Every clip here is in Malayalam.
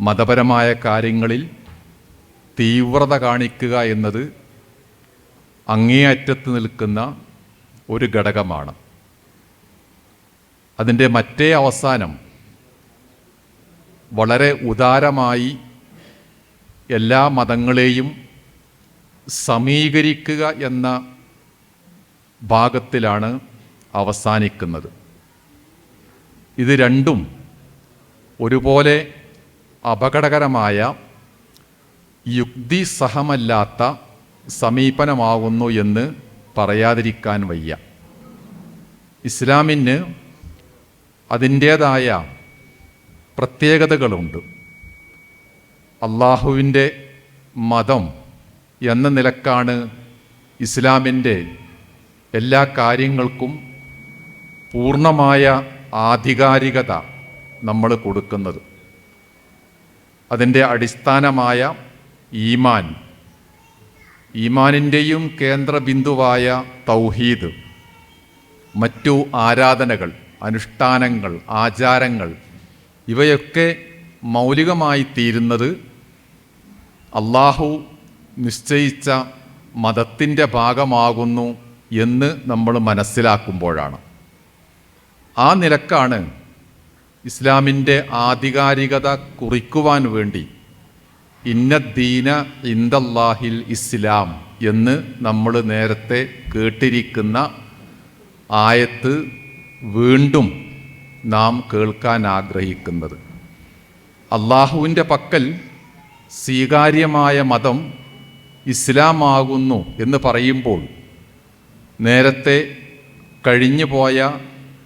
മതപരമായ കാര്യങ്ങളിൽ തീവ്രത കാണിക്കുക എന്നത് അങ്ങേയറ്റത്ത് നിൽക്കുന്ന ഒരു ഘടകമാണ്. അതിന്റെ മറ്റേ അവസാനം വളരെ ഉദാരമായി എല്ലാ മതങ്ങളെയും സമീകരിക്കുക എന്ന ഭാഗത്തിലാണ് അവസാനിക്കുന്നത്. ഇത് രണ്ടും ഒരുപോലെ അപകടകരമായ യുക്തിസഹമല്ലാത്ത സമീപനമാകുന്നു എന്ന് പറയാതിരിക്കാൻ വയ്യ. ഇസ്ലാമിന് അതിന്റേതായ പ്രത്യേകതകളുണ്ട്. അള്ളാഹുവിന്റെ മതം എന്ന നിലക്കാണ് ഇസ്ലാമിന്റെ എല്ലാ കാര്യങ്ങൾക്കും പൂർണമായ ആധികാരികത നമ്മൾ കൊടുക്കുന്നത്. അതിന്റെ അടിസ്ഥാനമായ ഈമാൻ. ഈമാനിന്റെയും കേന്ദ്രബിന്ദുവായ തൗഹീദ്. മറ്റു ആരാധനകൾ അനുഷ്ഠാനങ്ങൾ ആചാരങ്ങൾ ഇവയൊക്കെ മൗലികമായി തീരുന്നത് അള്ളാഹു നിശ്ചയിച്ച മതത്തിന്റെ ഭാഗമാകുന്നു എന്ന് നമ്മൾ മനസ്സിലാക്കുമ്പോഴാണ്. ആ നിലക്കാണ് ഇസ്ലാമിന്റെ ആധികാരികത കുറിക്കുവാൻ വേണ്ടി ഇന്ന ദീന ഇന്ദല്ലാഹിൽ ഇസ്ലാം എന്ന് നമ്മൾ നേരത്തെ കേട്ടിരിക്കുന്ന ആയത്ത് വീണ്ടും നാം കേൾക്കാൻ ആഗ്രഹിക്കുന്നത്. അള്ളാഹുവിന്റെ പക്കൽ സ്വീകാര്യമായ മതം ഇസ്ലാമാകുന്നു എന്ന് പറയുമ്പോൾ നേരത്തെ കഴിഞ്ഞുപോയ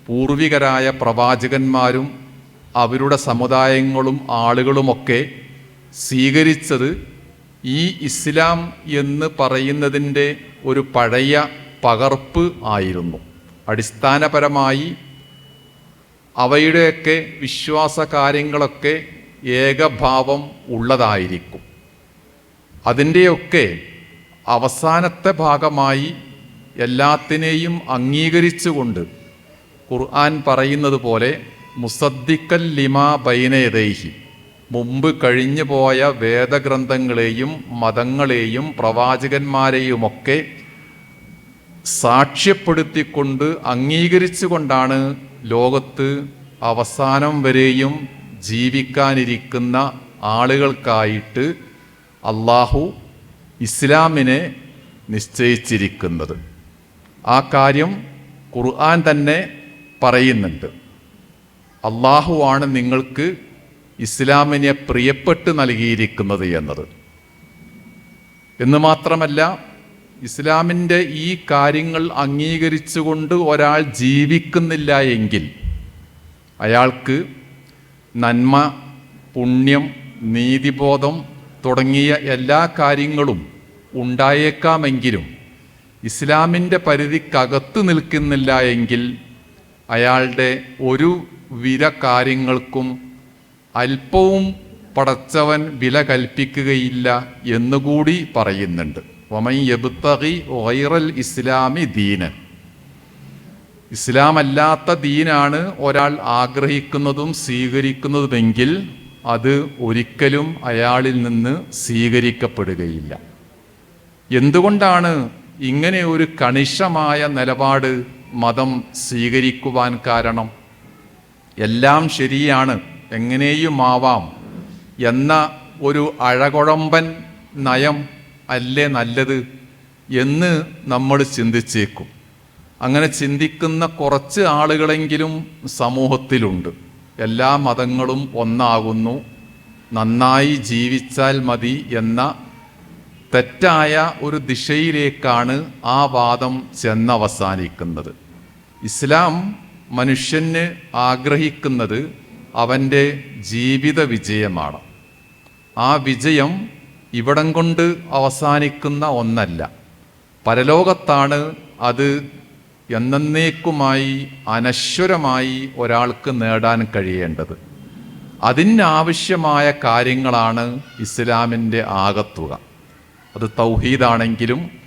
പൂർവികരായ പ്രവാചകന്മാരും അവരുടെ സമുദായങ്ങളും ആളുകളുമൊക്കെ സ്വീകരിച്ചത് ഈ ഇസ്ലാം എന്ന് പറയുന്നതിന്റെ ഒരു പഴയ പകർപ്പ് ആയിരുന്നു. അടിസ്ഥാനപരമായി അവയുടെയൊക്കെ വിശ്വാസ കാര്യങ്ങളൊക്കെ ഏകഭാവം ഉള്ളതായിരിക്കും. അതിന്റെയൊക്കെ അവസാനത്തെ ഭാഗമായി എല്ലാത്തിനെയും അംഗീകരിച്ചുകൊണ്ട് ഖുർആൻ പറയുന്നത് പോലെ മുസദ്ദിക്കൽ ലിമാ ബൈനയതൈഹി മുമ്പ് കഴിഞ്ഞു പോയ വേദഗ്രന്ഥങ്ങളെയും മതങ്ങളെയും പ്രവാചകന്മാരെയുമൊക്കെ സാക്ഷ്യപ്പെടുത്തിക്കൊണ്ട് അംഗീകരിച്ചുകൊണ്ടാണ് ലോകത്ത് അവസാനം വരെയും ജീവിക്കാനിരിക്കുന്ന ആളുകൾക്കായിട്ട് അള്ളാഹു ഇസ്ലാമിനെ നിശ്ചയിച്ചിരിക്കുന്നത്. ആ കാര്യം ഖുർആൻ തന്നെ പറയുന്നുണ്ട്. അള്ളാഹുവാണ് നിങ്ങൾക്ക് ഇസ്ലാമിനെ പ്രിയപ്പെട്ട് നൽകിയിരിക്കുന്നത് എന്നത്. എന്ന് മാത്രമല്ല ഇസ്ലാമിന്റെ ഈ കാര്യങ്ങൾ അംഗീകരിച്ചുകൊണ്ട് ഒരാൾ ജീവിക്കുന്നില്ല എങ്കിൽ അയാൾക്ക് നന്മ പുണ്യം നീതിബോധം തുടങ്ങിയ എല്ലാ കാര്യങ്ങളും ഉണ്ടായേക്കാമെങ്കിലും ഇസ്ലാമിന്റെ പരിധിക്കകത്ത് നിൽക്കുന്നില്ല എങ്കിൽ അയാളുടെ ഒരു വില കാര്യങ്ങൾക്കും അല്പവും പടച്ചവൻ വില കൽപ്പിക്കുകയില്ല എന്നുകൂടി പറയുന്നുണ്ട്. ഒമൈ എബുത്തഹി വൈറൽ ഇസ്ലാമി ദീനൻ. ഇസ്ലാം അല്ലാത്ത ദീനാണ് ഒരാൾ ആഗ്രഹിക്കുന്നതും സ്വീകരിക്കുന്നതുമെങ്കിൽ അത് ഒരിക്കലും അയാളിൽ നിന്ന് സ്വീകരിക്കപ്പെടുകയില്ല. എന്തുകൊണ്ടാണ് ഇങ്ങനെ ഒരു കണിശമായ നിലപാട് മതം സ്വീകരിക്കുവാൻ കാരണം? എല്ലാം ശരിയാണ് എങ്ങനെയും ആവാം എന്ന ഒരു അഴകുഴമ്പൻ നയം അല്ലേ നല്ലത് എന്ന് നമ്മൾ ചിന്തിച്ചേക്കും. അങ്ങനെ ചിന്തിക്കുന്ന കുറച്ച് ആളുകളെങ്കിലും സമൂഹത്തിലുണ്ട്. എല്ലാ മതങ്ങളും ഒന്നാകുന്നു. നന്നായി ജീവിച്ചാൽ മതി എന്ന തെറ്റായ ഒരു ദിശയിലേക്കാണ് ആ വാദം ചെന്നവസാനിക്കുന്നത്. ഇസ്ലാം മനുഷ്യന് ആഗ്രഹിക്കുന്നത് അവന്റെ ജീവിത വിജയമാണ്. ആ വിജയം ഇവിടം കൊണ്ട് അവസാനിക്കുന്ന ഒന്നല്ല. പരലോകത്താണ് അത് എന്നേക്കുമായി അനശ്വരമായി ഒരാൾക്ക് നേടാൻ കഴിയേണ്ടത്. അതിനാവശ്യമായ കാര്യങ്ങളാണ് ഇസ്ലാമിന്റെ ആകത്തുക. അത് തൗഹീദാണെങ്കിലും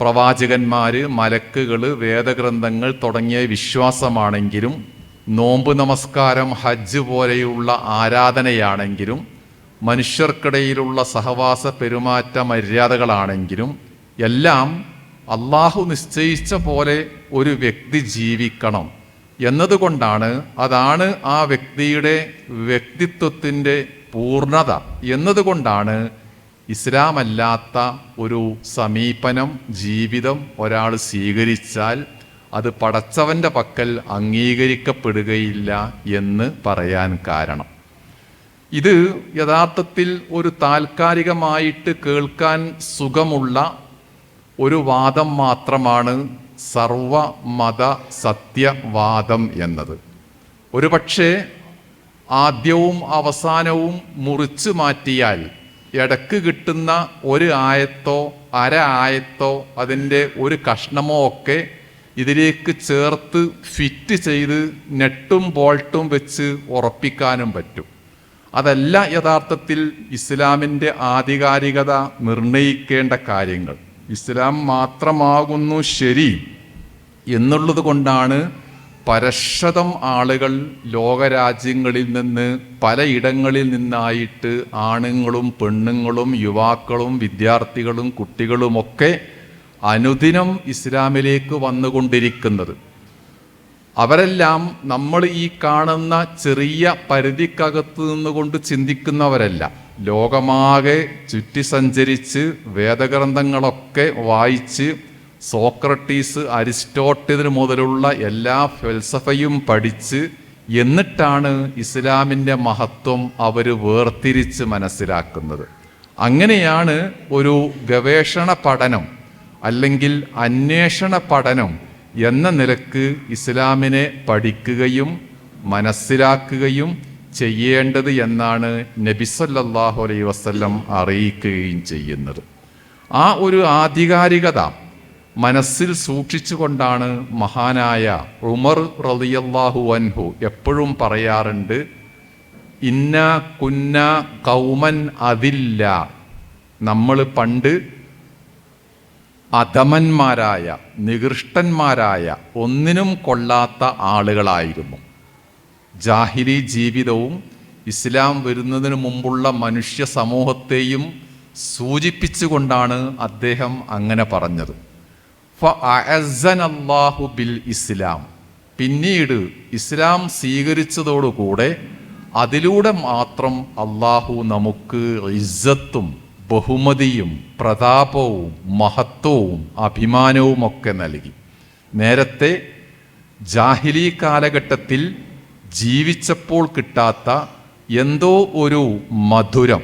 പ്രവാചകന്മാർ മലക്കുകൾ വേദഗ്രന്ഥങ്ങൾ തുടങ്ങിയ വിശ്വാസമാണെങ്കിലും നോമ്പ് നമസ്കാരം ഹജ്ജ് പോലെയുള്ള ആരാധനയാണെങ്കിലും മനുഷ്യർക്കിടയിലുള്ള സഹവാസ പെരുമാറ്റ മര്യാദകളാണെങ്കിലും എല്ലാം അള്ളാഹു നിശ്ചയിച്ച പോലെ ഒരു വ്യക്തി ജീവിക്കണം എന്നതുകൊണ്ടാണ് അതാണ് ആ വ്യക്തിയുടെ വ്യക്തിത്വത്തിന്റെ പൂർണത എന്നതുകൊണ്ടാണ് ഇസ്ലാമല്ലാത്ത ഒരു സമീപനം ജീവിതം ഒരാൾ സ്വീകരിച്ചാൽ അത് പടച്ചവന്റെ പക്കൽ അംഗീകരിക്കപ്പെടുകയില്ല എന്ന് പറയാൻ കാരണം. ഇത് യഥാർത്ഥത്തിൽ ഒരു താൽക്കാലികമായിട്ട് കേൾക്കാൻ സുഖമുള്ള ഒരു വാദം മാത്രമാണ് സർവ മത സത്യവാദം എന്നത്. ഒരുപക്ഷെ ആദ്യവും അവസാനവും മുറിച്ചു മാറ്റിയാൽ ഇടയ്ക്ക് കിട്ടുന്ന ഒരു ആയത്തോ അര ആയത്തോ അതിന്റെ ഒരു കഷ്ണമോ ഒക്കെ ഇതിലേക്ക് ചേർത്ത് ഫിറ്റ് ചെയ്ത് നെട്ടും ബോൾട്ടും വെച്ച് ഉറപ്പിക്കാനും പറ്റും. അതല്ല യഥാർത്ഥത്തിൽ ഇസ്ലാമിന്റെ ആധികാരികത നിർണയിക്കേണ്ട കാര്യങ്ങൾ. ഇസ്ലാം മാത്രമാകുന്നു ശരി എന്നുള്ളത് കൊണ്ടാണ് പരശതം ആളുകൾ ലോകരാജ്യങ്ങളിൽ നിന്ന് പലയിടങ്ങളിൽ നിന്നായിട്ട് ആണുങ്ങളും പെണ്ണുങ്ങളും യുവാക്കളും വിദ്യാർത്ഥികളും കുട്ടികളുമൊക്കെ അനുദിനം ഇസ്ലാമിലേക്ക് വന്നുകൊണ്ടിരിക്കുന്നത്. അവരെല്ലാം നമ്മൾ ഈ കാണുന്ന ചെറിയ പരിധിക്കകത്ത് നിന്നുകൊണ്ട് ചിന്തിക്കുന്നവരല്ല. ലോകമാകെ ചുറ്റി സഞ്ചരിച്ച് വേദഗ്രന്ഥങ്ങളൊക്കെ വായിച്ച് സോക്രട്ടീസ് അരിസ്റ്റോട്ടിന് മുതലുള്ള എല്ലാ ഫെൽസഫയും പഠിച്ച് എന്നിട്ടാണ് ഇസ്ലാമിന്റെ മഹത്വം അവർ വേർതിരിച്ച് മനസ്സിലാക്കുന്നത്. അങ്ങനെയാണ് ഒരു ഗവേഷണ പഠനം അല്ലെങ്കിൽ അന്വേഷണ പഠനം എന്ന നിലയ്ക്ക് ഇസ്ലാമിനെ പഠിക്കുകയും മനസ്സിലാക്കുകയും ചെയ്യേണ്ടത് എന്നാണ് നബിസല്ലാഹു അലൈ വസ്ല്ലം അറിയിക്കുകയും ചെയ്യുന്നത്. ആ ഒരു ആധികാരികത മനസ്സിൽ സൂക്ഷിച്ചുകൊണ്ടാണ് മഹാനായ ഉമർ റളിയല്ലാഹു അൻഹു എപ്പോഴും പറയാറുണ്ട് ഇന്ന കുന്ന കൗമൻ അതില്ല. നമ്മൾ പണ്ട് അധമന്മാരായ നികൃഷ്ടന്മാരായ ഒന്നിനും കൊള്ളാത്ത ആളുകളായിരുന്നു. ജാഹിരി ജീവിതവും ഇസ്ലാം വരുന്നതിന് മുമ്പുള്ള മനുഷ്യ സമൂഹത്തെയും സൂചിപ്പിച്ചുകൊണ്ടാണ് അദ്ദേഹം അങ്ങനെ പറഞ്ഞത്. അള്ളാഹു ബിൽ ഇസ്ലാം. പിന്നീട് ഇസ്ലാം സ്വീകരിച്ചതോടുകൂടെ അതിലൂടെ മാത്രം അള്ളാഹു നമുക്ക് ഇസ്സത്തും ബഹുമതിയും പ്രതാപവും മഹത്വവും അഭിമാനവും ഒക്കെ നൽകി. നേരത്തെ ജാഹിലി കാലഘട്ടത്തിൽ ജീവിച്ചപ്പോൾ കിട്ടാത്ത എന്തോ ഒരു മധുരം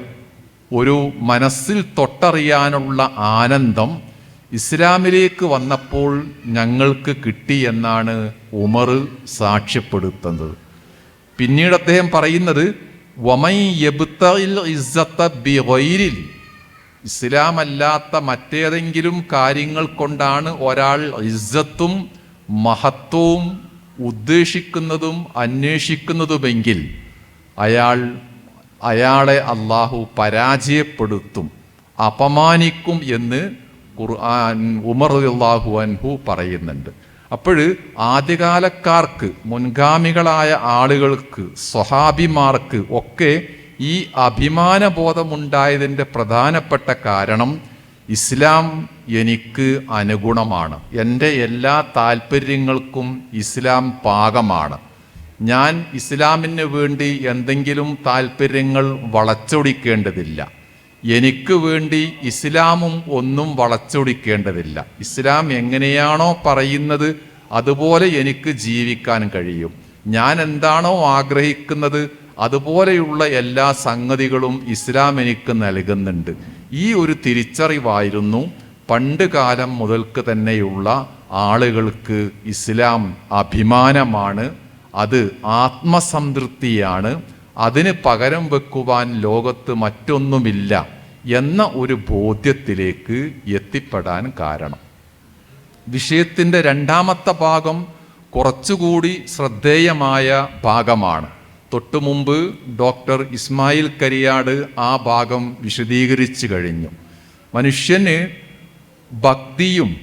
ഒരു മനസ്സിൽ തൊട്ടറിയാനുള്ള ആനന്ദം ഇസ്ലാമിലേക്ക് വന്നപ്പോൾ ഞങ്ങൾക്ക് കിട്ടി എന്നാണ് ഉമർ സാക്ഷ്യപ്പെടുത്തുന്നത്. പിന്നീട് അദ്ദേഹം പറയുന്നത് വമൈ ഇസ്ലാമല്ലാത്ത മറ്റേതെങ്കിലും കാര്യങ്ങൾ കൊണ്ടാണ് ഒരാൾ ഇസ്സത്തും മഹത്വവും ഉദ്ദേശിക്കുന്നതും അന്വേഷിക്കുന്നതുമെങ്കിൽ അയാൾ അയാളെ അള്ളാഹു പരാജയപ്പെടുത്തും അപമാനിക്കും എന്ന് ഖുർആൻ ഉമർ അള്ളാഹു അൻഹു പറയുന്നുണ്ട്. അപ്പോൾ ആദ്യകാലക്കാർക്ക് മുൻഗാമികളായ ആളുകൾക്ക് സ്വഹാബിമാർക്ക് ഒക്കെ ഈ അഭിമാനബോധമുണ്ടായതിന്റെ പ്രധാനപ്പെട്ട കാരണം ഇസ്ലാം എനിക്ക് അനുഗുണമാണ്. എന്റെ എല്ലാ താല്പര്യങ്ങൾക്കും ഇസ്ലാം പാകമാണ്. ഞാൻ ഇസ്ലാമിന് വേണ്ടി എന്തെങ്കിലും താല്പര്യങ്ങൾ വളച്ചൊടിക്കേണ്ടതില്ല. എനിക്ക് വേണ്ടി ഇസ്ലാമും ഒന്നും വളച്ചൊടിക്കേണ്ടതില്ല. ഇസ്ലാം എങ്ങനെയാണോ പറയുന്നത് അതുപോലെ എനിക്ക് ജീവിക്കാൻ കഴിയും. ഞാൻ എന്താണോ ആഗ്രഹിക്കുന്നത് അതുപോലെയുള്ള എല്ലാ സംഗതികളും ഇസ്ലാം എനിക്ക് നൽകുന്നുണ്ട്. ഈ ഒരു തിരിച്ചറിവായിരുന്നു പണ്ട് കാലം മുതൽക്ക് തന്നെയുള്ള ആളുകൾക്ക് ഇസ്ലാം അഭിമാനമാണ്. അത് ആത്മസംതൃപ്തിയാണ്. അതിന് പകരം വെക്കുവാൻ ലോകത്ത് മറ്റൊന്നുമില്ല എന്ന ഒരു ബോധ്യത്തിലേക്ക് എത്തിപ്പെടാൻ കാരണം. വിഷയത്തിന്റെ രണ്ടാമത്തെ ഭാഗം കുറച്ചുകൂടി ശ്രദ്ധേയമായ ഭാഗമാണ്. തൊട്ടുമുമ്പ് ഡോക്ടർ ഇസ്മായിൽ കരിയാട് ആ ഭാഗം വിശദീകരിച്ചു കഴിഞ്ഞു. മനുഷ്യന് ഭക്തിയും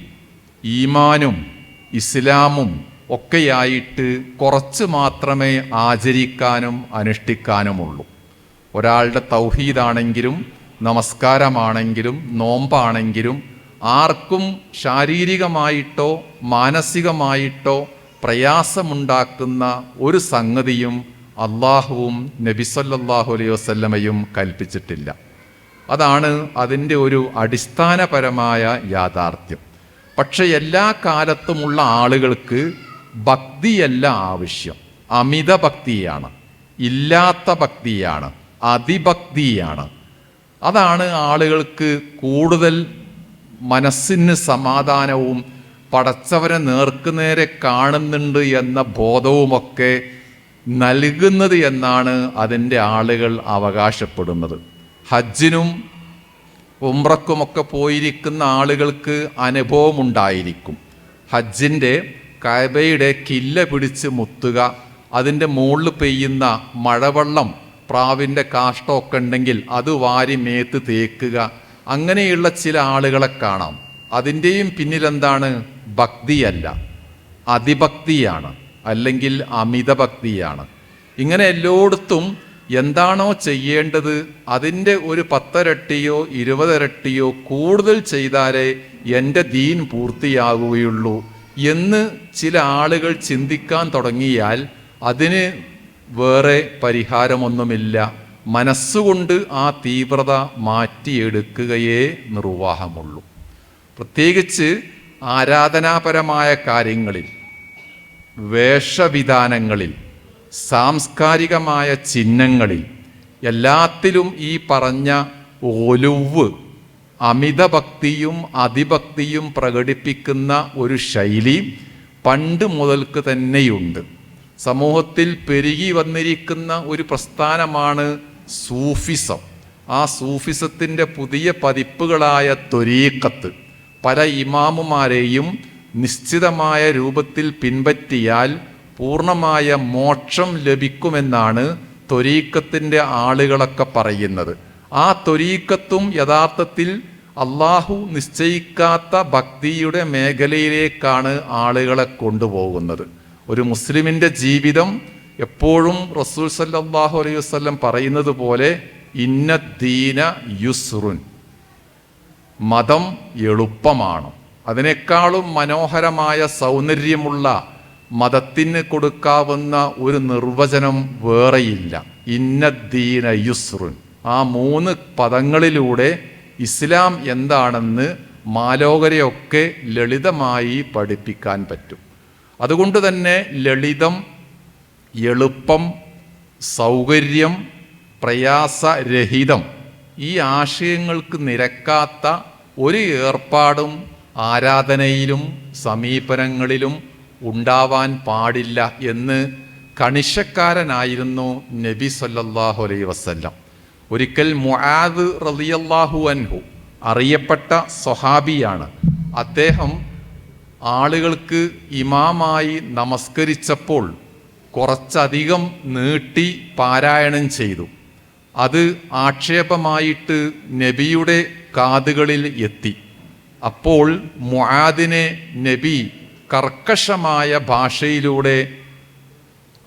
ഈമാനും ഇസ്ലാമും ഒക്കെയായിട്ട് കുറച്ച് മാത്രമേ ആചരിക്കാനും അനുഷ്ഠിക്കാനുമുള്ളൂ. ഒരാളുടെ തൗഹീദാണെങ്കിലും നമസ്കാരമാണെങ്കിലും നോമ്പാണെങ്കിലും ആർക്കും ശാരീരികമായിട്ടോ മാനസികമായിട്ടോ പ്രയാസമുണ്ടാക്കുന്ന ഒരു സംഗതിയും അള്ളാഹുവും നബിസല്ലാഹു അലൈഹി വസ്ല്ലമയും കൽപ്പിച്ചിട്ടില്ല. അതാണ് അതിന്റെ ഒരു അടിസ്ഥാനപരമായ യാഥാർത്ഥ്യം. പക്ഷേ എല്ലാ കാലത്തുമുള്ള ആളുകൾക്ക് ഭക്തിയല്ല ആവശ്യം. അമിത ഭക്തിയാണ്. ഇല്ലാത്ത ഭക്തിയാണ്. അതിഭക്തിയാണ്. അതാണ് ആളുകൾക്ക് കൂടുതൽ മനസ്സിന് സമാധാനവും പടച്ചവരെ നേർക്കുനേരെ കാണുന്നുണ്ട് എന്ന ബോധവുമൊക്കെ നൽകുന്നത് എന്നാണ് അതിന്റെ ആളുകൾ അവകാശപ്പെടുന്നത്. ഹജ്ജിനും ഉംറക്കുമൊക്കെ പോയിരിക്കുന്ന ആളുകൾക്ക് അനുഭവമുണ്ടായിരിക്കും. ഹജ്ജിന്റെ കയബയുടെ കില്ല പിടിച്ച് മുത്തുക അതിന്റെ മുകളിൽ പെയ്യുന്ന മഴവെള്ളം പ്രാവിന്റെ കാഷ്ടമൊക്കെ ഉണ്ടെങ്കിൽ അത് വാരി മേത്ത് തേക്കുക. അങ്ങനെയുള്ള ചില ആളുകളെ കാണാം. അതിന്റെയും പിന്നിലെന്താണ് ഭക്തിയല്ല. അതിഭക്തിയാണ്. അല്ലെങ്കിൽ അമിതഭക്തിയാണ്. ഇങ്ങനെ എല്ലായിടത്തും എന്താണോ ചെയ്യേണ്ടത് അതിന്റെ ഒരു പത്തരട്ടിയോ ഇരുപതരട്ടിയോ കൂടുതൽ ചെയ്താലേ എന്റെ ദീൻ പൂർത്തിയാകുകയുള്ളൂ എന്ന് ചില ആളുകൾ ചിന്തിക്കാൻ തുടങ്ങിയാൽ അതിന് വേറെ പരിഹാരമൊന്നുമില്ല. മനസ്സുകൊണ്ട് ആ തീവ്രത മാറ്റിയെടുക്കുകയേ നിർവാഹമുള്ളൂ. പ്രത്യേകിച്ച് ആരാധനാപരമായ കാര്യങ്ങളിൽ വേഷവിധാനങ്ങളിൽ സാംസ്കാരികമായ ചിഹ്നങ്ങളിൽ എല്ലാത്തിലും ഈ പറഞ്ഞ ഒലുവ് അമിതഭക്തിയും അതിഭക്തിയും പ്രകടിപ്പിക്കുന്ന ഒരു ശൈലി പണ്ട് മുതൽക്ക് തന്നെയുണ്ട്. സമൂഹത്തിൽ പെരുകി വന്നിരിക്കുന്ന ഒരു പ്രസ്ഥാനമാണ് സൂഫിസം. ആ സൂഫിസത്തിന്റെ പുതിയ പതിപ്പുകളായ ത്വരീക്കത്ത് പല ഇമാമുമാരെയും നിശ്ചിതമായ രൂപത്തിൽ പിൻപറ്റിയാൽ പൂർണമായ മോക്ഷം ലഭിക്കുമെന്നാണ് ത്വരീക്കത്തിന്റെ ആളുകളൊക്കെ പറയുന്നത്. ആ ത്വരീക്കത്തും യഥാർത്ഥത്തിൽ അള്ളാഹു നിശ്ചയിക്കാത്ത ഭക്തിയുടെ മേഖലയിലേക്കാണ് ആളുകളെ കൊണ്ടുപോകുന്നത്. ഒരു മുസ്ലിമിന്റെ ജീവിതം എപ്പോഴും റസൂൽ സല്ലാഹു അലൈഹി വസ്ലം പറയുന്നത് പോലെ ഇന്ന ദീന യുസ്റുൻ മതം എളുപ്പമാണ്. അതിനേക്കാളും മനോഹരമായ സൗന്ദര്യമുള്ള മതത്തിന് കൊടുക്കാവുന്ന ഒരു നിർവചനം വേറെയില്ല. ഇന്ന ദീന യുസ്റുൻ. ആ മൂന്ന് പദങ്ങളിലൂടെ ഇസ്ലാം എന്താണെന്ന് മാലോകരെയൊക്കെ ലളിതമായി പഠിപ്പിക്കാൻ പറ്റും. അതുകൊണ്ട് തന്നെ ലളിതം എളുപ്പം സൗകര്യം പ്രയാസരഹിതം ഈ ആശയങ്ങൾക്ക് നിരക്കാത്ത ഒരു ഏർപ്പാടും ആരാധനയിലും സമീപനങ്ങളിലും ഉണ്ടാവാൻ പാടില്ല എന്ന് കണിശക്കാരനായിരുന്നു നബി സല്ലല്ലാഹു അലൈഹി വസല്ലം. ഒരിക്കൽ മുആദ് റളിയല്ലാഹു അൻഹു അറിയപ്പെട്ട സ്വഹാബിയാണ്. അദ്ദേഹം ആളുകൾക്ക് ഇമാമായി നമസ്കരിച്ചപ്പോൾ കുറച്ചധികം നീട്ടി പാരായണം ചെയ്തു. അത് ആക്ഷേപമായിട്ട് നബിയുടെ കാതുകളിൽ എത്തി. അപ്പോൾ മുആദിനെ നബി കർക്കശമായ ഭാഷയിലൂടെ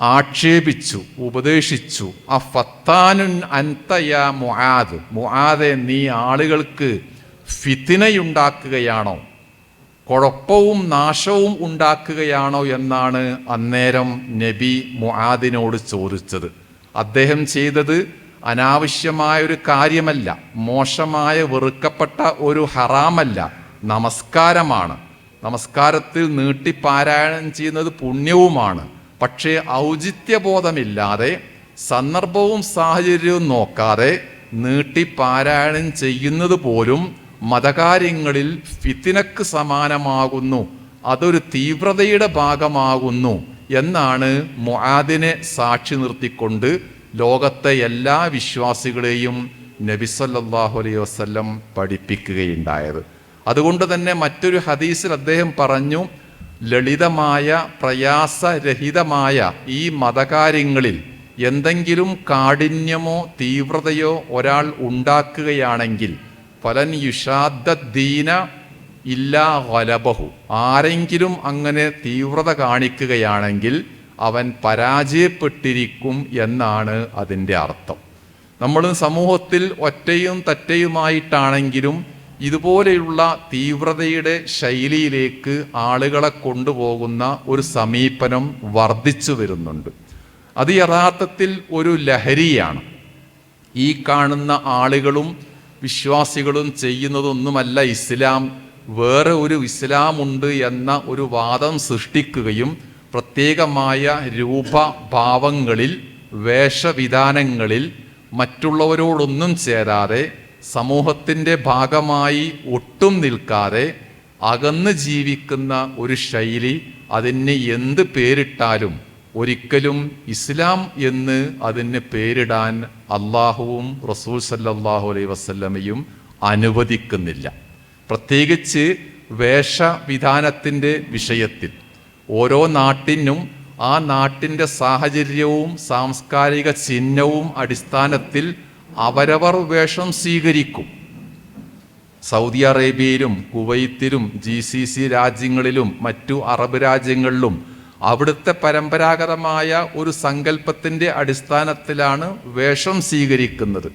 ആക്ഷേപിച്ചു ഉപദേശിച്ചു. ആ ഫത്താനുൻ അൻതയ മുആദ്. മുആദെ നീ ആളുകൾക്ക് ഫിത്തിനയുണ്ടാക്കുകയാണോ? കുഴപ്പവും നാശവും ഉണ്ടാക്കുകയാണോ എന്നാണ് അന്നേരം നബി മുആദിനോട് ചോദിച്ചത്. അദ്ദേഹം ചെയ്തത് അനാവശ്യമായ ഒരു കാര്യമല്ല. മോശമായ വെറുക്കപ്പെട്ട ഒരു ഹറാമല്ല. നമസ്കാരമാണ്. നമസ്കാരത്തിൽ നീട്ടി പാരായണം ചെയ്യുന്നത് പുണ്യവുമാണ്. പക്ഷേ ഔചിത്യബോധമില്ലാതെ സന്ദർഭവും സാഹചര്യവും നോക്കാതെ നീട്ടി പാരായണം ചെയ്യുന്നത് പോലും മതകാര്യങ്ങളിൽ ഫിത്തിനക്ക് സമാനമാകുന്നു. അതൊരു തീവ്രതയുടെ ഭാഗമാകുന്നു എന്നാണ് മൊഹാദിനെ സാക്ഷി നിർത്തിക്കൊണ്ട് ലോകത്തെ എല്ലാ വിശ്വാസികളെയും നബിസല്ലാഹു അലൈഹി വസ്ല്ലം പഠിപ്പിക്കുകയുണ്ടായത്. അതുകൊണ്ട് തന്നെ മറ്റൊരു ഹദീസിൽ അദ്ദേഹം പറഞ്ഞു ലളിതമായ പ്രയാസരഹിതമായ ഈ മതകാര്യങ്ങളിൽ എന്തെങ്കിലും കാഠിന്യമോ തീവ്രതയോ ഒരാൾ ഉണ്ടാക്കുകയാണെങ്കിൽ ഫലൻ യുഷാദ്ദീന ഇല്ലാ വലബഹു ആരെങ്കിലും അങ്ങനെ തീവ്രത കാണിക്കുകയാണെങ്കിൽ അവൻ പരാജയപ്പെട്ടിരിക്കും എന്നാണ് അതിന്റെ അർത്ഥം. നമ്മൾ സമൂഹത്തിൽ ഒറ്റയും തറ്റയുമായിട്ടാണെങ്കിലും ഇതുപോലെയുള്ള തീവ്രതയുടെ ശൈലിയിലേക്ക് ആളുകളെ കൊണ്ടുപോകുന്ന ഒരു സമീപനം വർദ്ധിച്ചു വരുന്നുണ്ട്. അത് യഥാർത്ഥത്തിൽ ഒരു ലഹരിയാണ്. ഈ കാണുന്ന ആളുകളും വിശ്വാസികളും ചെയ്യുന്നതൊന്നുമല്ല ഇസ്ലാം. വേറെ ഒരു ഇസ്ലാമുണ്ട് എന്ന ഒരു വാദം സൃഷ്ടിക്കുകയും പ്രത്യേകമായ രൂപഭാവങ്ങളിൽ വേഷവിധാനങ്ങളിൽ മറ്റുള്ളവരോടൊന്നും ചേരാതെ സമൂഹത്തിന്റെ ഭാഗമായി ഒട്ടും നിൽക്കാതെ അകന്ന് ജീവിക്കുന്ന ഒരു ശൈലി അതിന് എന്ത് പേരിട്ടാലും ഒരിക്കലും ഇസ്ലാം എന്ന് അതിന് പേരിടാൻ അള്ളാഹുവും റസൂൽ സല്ലാഹു അലൈഹി വസ്ലമയും അനുവദിക്കുന്നില്ല. പ്രത്യേകിച്ച് വേഷവിധാനത്തിന്റെ വിഷയത്തിൽ. ഓരോ നാട്ടിനും ആ നാട്ടിന്റെ സാഹചര്യവും സാംസ്കാരിക ചിഹ്നവും അടിസ്ഥാനത്തിൽ അവരവർ വേഷം സ്വീകരിക്കും. സൗദി അറേബ്യയിലും കുവൈത്തിലും ജി സി സി രാജ്യങ്ങളിലും മറ്റു അറബ് രാജ്യങ്ങളിലും അവിടുത്തെ പരമ്പരാഗതമായ ഒരു സങ്കല്പത്തിന്റെ അടിസ്ഥാനത്തിലാണ് വേഷം സ്വീകരിക്കുന്നത്.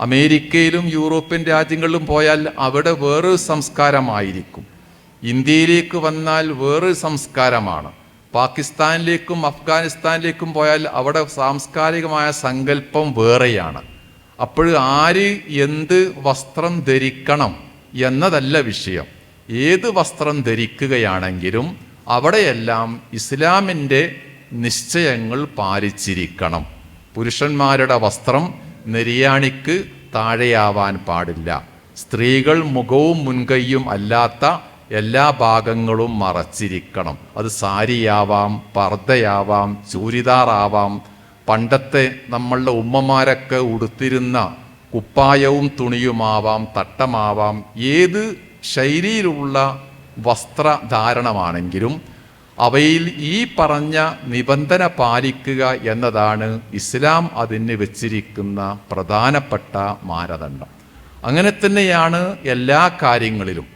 അമേരിക്കയിലും യൂറോപ്യൻ രാജ്യങ്ങളിലും പോയാൽ അവിടെ വേറൊരു സംസ്കാരമായിരിക്കും. ഇന്ത്യയിലേക്ക് വന്നാൽ വേറൊരു സംസ്കാരമാണ്. പാകിസ്ഥാനിലേക്കും അഫ്ഗാനിസ്ഥാനിലേക്കും പോയാൽ അവിടെ സാംസ്കാരികമായ സങ്കല്പം വേറെയാണ്. അപ്പോൾ ആര് എന്ത് വസ്ത്രം ധരിക്കണം എന്നതല്ല വിഷയം. ഏത് വസ്ത്രം ധരിക്കുകയാണെങ്കിലും അവിടെയെല്ലാം ഇസ്ലാമിന്റെ നിശ്ചയങ്ങൾ പാലിച്ചിരിക്കണം. പുരുഷന്മാരുടെ വസ്ത്രം നെരിയാണിക്ക് താഴെയാവാൻ പാടില്ല. സ്ത്രീകൾ മുഖവും മുൻകൈയും അല്ലാത്ത എല്ലാ ഭാഗങ്ങളും മറച്ചിരിക്കണം. അത് സാരിയാവാം പർദ്ദയാവാം ചൂരിദാറാവാം പണ്ടത്തെ നമ്മളുടെ ഉമ്മമാരൊക്കെ ഉടുത്തിരുന്ന കുപ്പായവും തുണിയുമാവാം തട്ടമാവാം ഏത് ശൈലിയിലുള്ള വസ്ത്രധാരണമാണെങ്കിലും അവയിൽ ഈ പറഞ്ഞ നിബന്ധന പാലിക്കുക എന്നതാണ് ഇസ്ലാം അതിന് വെച്ചിരിക്കുന്ന പ്രധാനപ്പെട്ട മാനദണ്ഡം. അങ്ങനെ തന്നെയാണ് എല്ലാ കാര്യങ്ങളിലും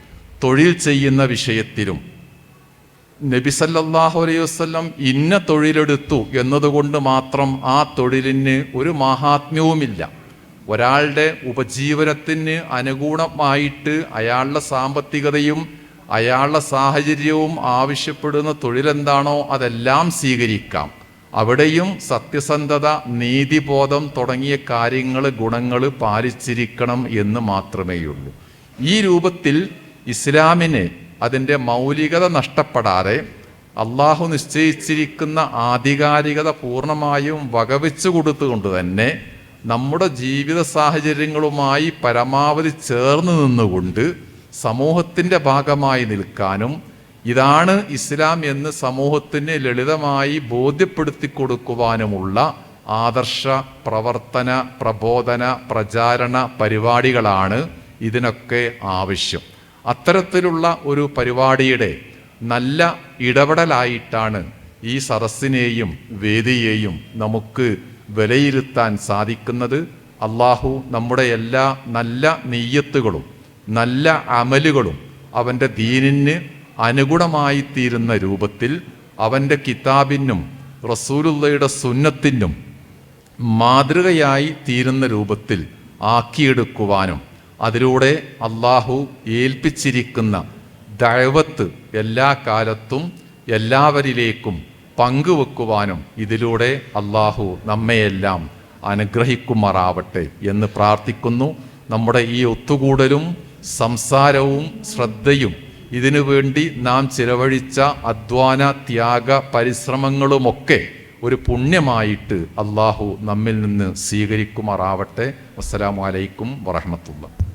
തൊഴിൽ ചെയ്യുന്ന വിഷയത്തിലും നബി സല്ലല്ലാഹു അലൈഹി വസ്ലം ഇന്ന തൊഴിലെടുത്തു എന്നതുകൊണ്ട് മാത്രം ആ തൊഴിലിന് ഒരു മഹാത്മ്യവുമില്ല. ഒരാളുടെ ഉപജീവനത്തിന് അനുകൂലമായിട്ട് അയാളുടെ സാമ്പത്തികതയും അയാളുടെ സാഹചര്യവും ആവശ്യപ്പെടുന്ന തൊഴിലെന്താണോ അതെല്ലാം സ്വീകരിക്കാം. അവിടെയും സത്യസന്ധത നീതിബോധം തുടങ്ങിയ കാര്യങ്ങൾ ഗുണങ്ങൾ പാലിച്ചിരിക്കണം എന്ന് മാത്രമേയുള്ളൂ. ഈ രൂപത്തിൽ ഇസ്ലാമിന് അതിന്റെ മൗലികത നഷ്ടപ്പെടാതെ അള്ളാഹു നിശ്ചയിച്ചിരിക്കുന്ന ആധികാരികത പൂർണമായും വകവെച്ചു കൊടുത്തുകൊണ്ട് തന്നെ നമ്മുടെ ജീവിത സാഹചര്യങ്ങളുമായി പരമാവധി ചേർന്ന് നിന്നുകൊണ്ട് സമൂഹത്തിന്റെ ഭാഗമായി നിൽക്കാനും ഇതാണ് ഇസ്ലാം എന്ന് സമൂഹത്തിന് ലളിതമായി ബോധ്യപ്പെടുത്തി കൊടുക്കുവാനുമുള്ള ആദർശ പ്രവർത്തന പ്രബോധന പ്രചാരണ പരിപാടികളാണ് ഇതിനൊക്കെ ആവശ്യം. അത്തരത്തിലുള്ള ഒരു പരിപാടിയുടെ നല്ല ഇടപെടലായിട്ടാണ് ഈ സദസ്സിനെയും വേദിയെയും നമുക്ക് വിലയിരുത്താൻ സാധിക്കുന്നത്. അള്ളാഹു നമ്മുടെ എല്ലാ നല്ല നെയ്യത്തുകളും നല്ല അമലുകളും അവന്റെ ദീനിന് അനുഗുണമായി തീരുന്ന രൂപത്തിൽ അവന്റെ കിതാബിനും റസൂലുള്ളയുടെ സുന്നത്തിനും മാതൃകയായി തീരുന്ന രൂപത്തിൽ ആക്കിയെടുക്കുവാനും അതിലൂടെ അള്ളാഹു ഏൽപ്പിച്ചിരിക്കുന്ന ദഴവത്ത് എല്ലാ കാലത്തും എല്ലാവരിലേക്കും പങ്കുവെക്കുവാനും ഇതിലൂടെ അള്ളാഹു നമ്മയെല്ലാം അനുഗ്രഹിക്കുമാറാവട്ടെ എന്ന് പ്രാർത്ഥിക്കുന്നു. നമ്മുടെ ഈ ഒത്തുകൂടലും സംസാരവും ശ്രദ്ധയും ഇതിനു വേണ്ടി നാം ചിലവഴിച്ച അധ്വാന ത്യാഗ പരിശ്രമങ്ങളുമൊക്കെ ഒരു പുണ്യമായിട്ട് അള്ളാഹു നമ്മിൽ നിന്ന് സ്വീകരിക്കുമാറാവട്ടെ. അസ്സലാമലൈക്കും വറഹമത്തുള്ള